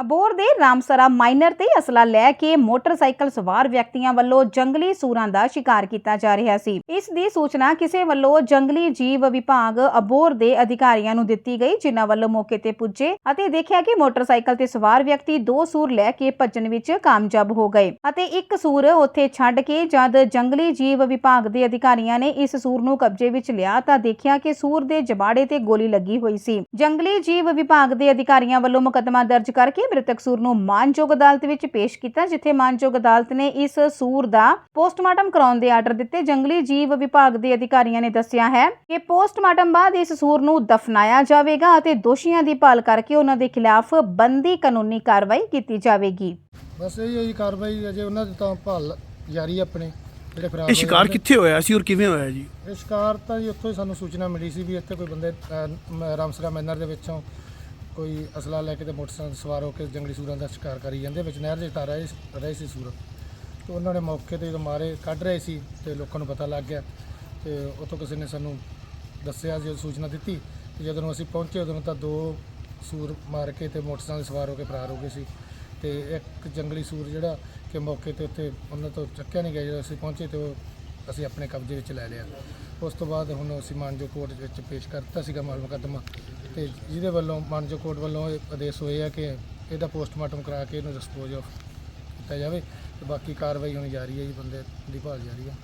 ਅਬੋਰ ਦੇ ਰਾਮਸਰਾ ਮਾਈਨਰ ਤੇ ਅਸਲਾ ਲੈ ਕੇ ਮੋਟਰਸਾਈਕਲ ਸਵਾਰ ਵਿਅਕਤੀਆਂ ਵੱਲੋਂ ਜੰਗਲੀ ਸੂਰਾਂ ਦਾ ਸ਼ਿਕਾਰ ਕੀਤਾ ਜਾ ਰਿਹਾ ਸੀ। ਇਸ ਦੀ ਸੂਚਨਾ ਕਿਸੇ ਵੱਲੋਂ ਜੰਗਲੀ ਜੀਵ ਵਿਭਾਗ ਅਬੋਰ ਦੇ ਅਧਿਕਾਰੀਆਂ ਨੂੰ ਦਿੱਤੀ ਗਈ, ਜਿਨ੍ਹਾਂ ਵੱਲੋਂ ਮੌਕੇ ਤੇ ਪੁੱਜੇ ਅਤੇ ਦੇਖਿਆ ਕਿ ਮੋਟਰਸਾਈਕਲ ਤੇ ਸਵਾਰ ਵਿਅਕਤੀ ਦੋ ਸੂਰ ਲੈ ਕੇ ਭੱਜਣ ਵਿੱਚ ਕਾਮਯਾਬ ਹੋ ਗਏ ਅਤੇ ਇੱਕ ਸੂਰ ਉੱਥੇ ਛੱਡ ਕੇ ਜਦ ਜੰਗਲੀ ਜੀਵ ਵਿਭਾਗ ਦੇ ਅਧਿਕਾਰੀਆਂ ਨੇ ਇਸ ਸੂਰ ਨੂੰ ਕਬਜ਼ੇ ਵਿੱਚ ਲਿਆ ਤਾਂ ਦੇਖਿਆ ਕਿ ਸੂਰ ਦੇ ਜਬਾੜੇ ਤੇ ਗੋਲੀ ਲੱਗੀ ਹੋਈ ਸੀ। ਜੰਗਲੀ ਜੀਵ ਵਿਭਾਗ ਦੇ ਅਧਿਕਾਰੀਆਂ ਵੱਲੋਂ ਮੁਕਦਮਾ ਦਰਜ ਕਰਕੇ ਮ੍ਰਿਤਕ ਸੂਰ ਨੂੰ ਮਾਨਯੋਗ ਅਦਾਲਤ ਵਿੱਚ ਪੇਸ਼ ਕੀਤਾ ਜਿੱਥੇ ਮਾਨਯੋਗ ਅਦਾਲਤ ਨੇ ਇਸ ਸੂਰ ਦਾ ਪੋਸਟਮਾਰਟਮ ਕਰਾਉਣ ਦੇ ਆਰਡਰ ਦਿੱਤੇ। ਜੰਗਲੀ ਜੀਵ ਵਿਭਾਗ ਦੇ ਅਧਿਕਾਰੀਆਂ ਨੇ ਦੱਸਿਆ ਹੈ ਕਿ ਪੋਸਟਮਾਰਟਮ ਬਾਅਦ ਇਸ ਸੂਰ ਨੂੰ ਦਫਨਾਇਆ ਜਾਵੇਗਾ ਅਤੇ ਦੋਸ਼ੀਆਂ ਦੀ ਭਾਲ ਕਰਕੇ ਉਹਨਾਂ ਦੇ ਖਿਲਾਫ ਬੰਦੀ ਕਾਨੂੰਨੀ ਕਾਰਵਾਈ ਕੀਤੀ ਜਾਵੇਗੀ। ਬਸ ਇਹ ਹੈ ਕਾਰਵਾਈ ਅਜੇ ਉਹਨਾਂ ਦੀ ਤਾਂ ਭਾਲ ਜਾਰੀ ਹੈ ਆਪਣੇ ਜਿਹੜੇ ਫਰਾਰ ਇਹ ਸ਼ਿਕਾਰ। ਕਿੱਥੇ ਹੋਇਆ ਸੀ ਔਰ ਕਿਵੇਂ ਹੋਇਆ ਜੀ? ਇਹ ਸ਼ਿਕਾਰ ਤਾਂ ਜੀ ਉੱਥੋਂ ਹੀ ਸਾਨੂੰ ਸੂਚਨਾ ਮਿਲੀ ਸੀ ਵੀ ਇੱਥੇ ਕੋਈ ਬੰਦੇ ਰਾਮਸਰਾ ਮੈਨਰ ਦੇ ਵਿੱਚੋਂ ਕੋਈ ਅਸਲਾ ਲੈ ਕੇ ਤੇ ਮੋਟਰਸਾਈਕਲ ਸਵਾਰ ਹੋ ਕੇ ਜੰਗਲੀ ਸੂਰਾਂ ਦਾ ਸ਼ਿਕਾਰ ਕਰੀ ਜਾਂਦੇ, ਵਿੱਚ ਨਹਿਰ ਦੇ ਟਾ ਰਹੇ ਰਹੇ ਸੀ ਸੂਰ। ਤੇ ਉਹਨਾਂ ਨੇ ਮੌਕੇ ਤੇ ਜਦੋਂ ਮਾਰੇ, ਕੱਢ ਰਹੇ ਸੀ ਤੇ ਲੋਕਾਂ ਨੂੰ ਪਤਾ ਲੱਗ ਗਿਆ ਤੇ ਉੱਥੋਂ ਕਿਸੇ ਨੇ ਸਾਨੂੰ ਦੱਸਿਆ ਜਦੋਂ ਸੂਚਨਾ ਦਿੱਤੀ ਤੇ ਜਦੋਂ ਅਸੀਂ ਪਹੁੰਚੇ ਉਦੋਂ ਤਾਂ ਦੋ ਸੂਰ ਮਾਰ ਕੇ ਤੇ ਮੋਟਰਸਾਈਕਲ ਸਵਾਰ ਹੋ ਕੇ ਫਰਾਰ ਹੋ ਗਏ ਸੀ। ਤੇ ਇੱਕ ਜੰਗਲੀ ਸੂਰ ਜਿਹੜਾ ਕਿ ਮੌਕੇ ਤੇ ਉੱਥੇ ਉਹਨਾਂ ਤੋਂ ਚੱਕਿਆ ਨਹੀਂ ਗਿਆ, ਜਦੋਂ ਅਸੀਂ ਪਹੁੰਚੇ ਤੇ ਉਹ ਅਸੀਂ ਆਪਣੇ ਕਬਜ਼ੇ ਵਿੱਚ ਲੈ ਲਿਆ। ਉਸ ਤੋਂ ਬਾਅਦ ਹੁਣ ਅਸੀਂ ਮਾਨਜੋ ਕੋਰਟ ਵਿੱਚ ਪੇਸ਼ ਕਰ ਦਿੱਤਾ ਸੀਗਾ ਮਾਲ ਮੁਕੱਦਮਾ ਤੇ ਜਿਹਦੇ ਵੱਲੋਂ ਮਾਨਜੋ ਕੋਰਟ ਵੱਲੋਂ ਇਹ ਆਦੇਸ਼ ਹੋਏ ਆ ਕਿ ਇਹਦਾ ਪੋਸਟਮਾਰਟਮ ਕਰਾ ਕੇ ਇਹਨੂੰ ਡਿਸਪੋਜ਼ ਆਫ ਕੀਤਾ ਜਾਵੇ ਤੇ ਬਾਕੀ ਕਾਰਵਾਈ ਹੋਣੀ ਜਾਰੀ ਹੈ ਜੀ, ਬੰਦੇ ਦੀ ਭਾਲ ਜਾਰੀ ਹੈ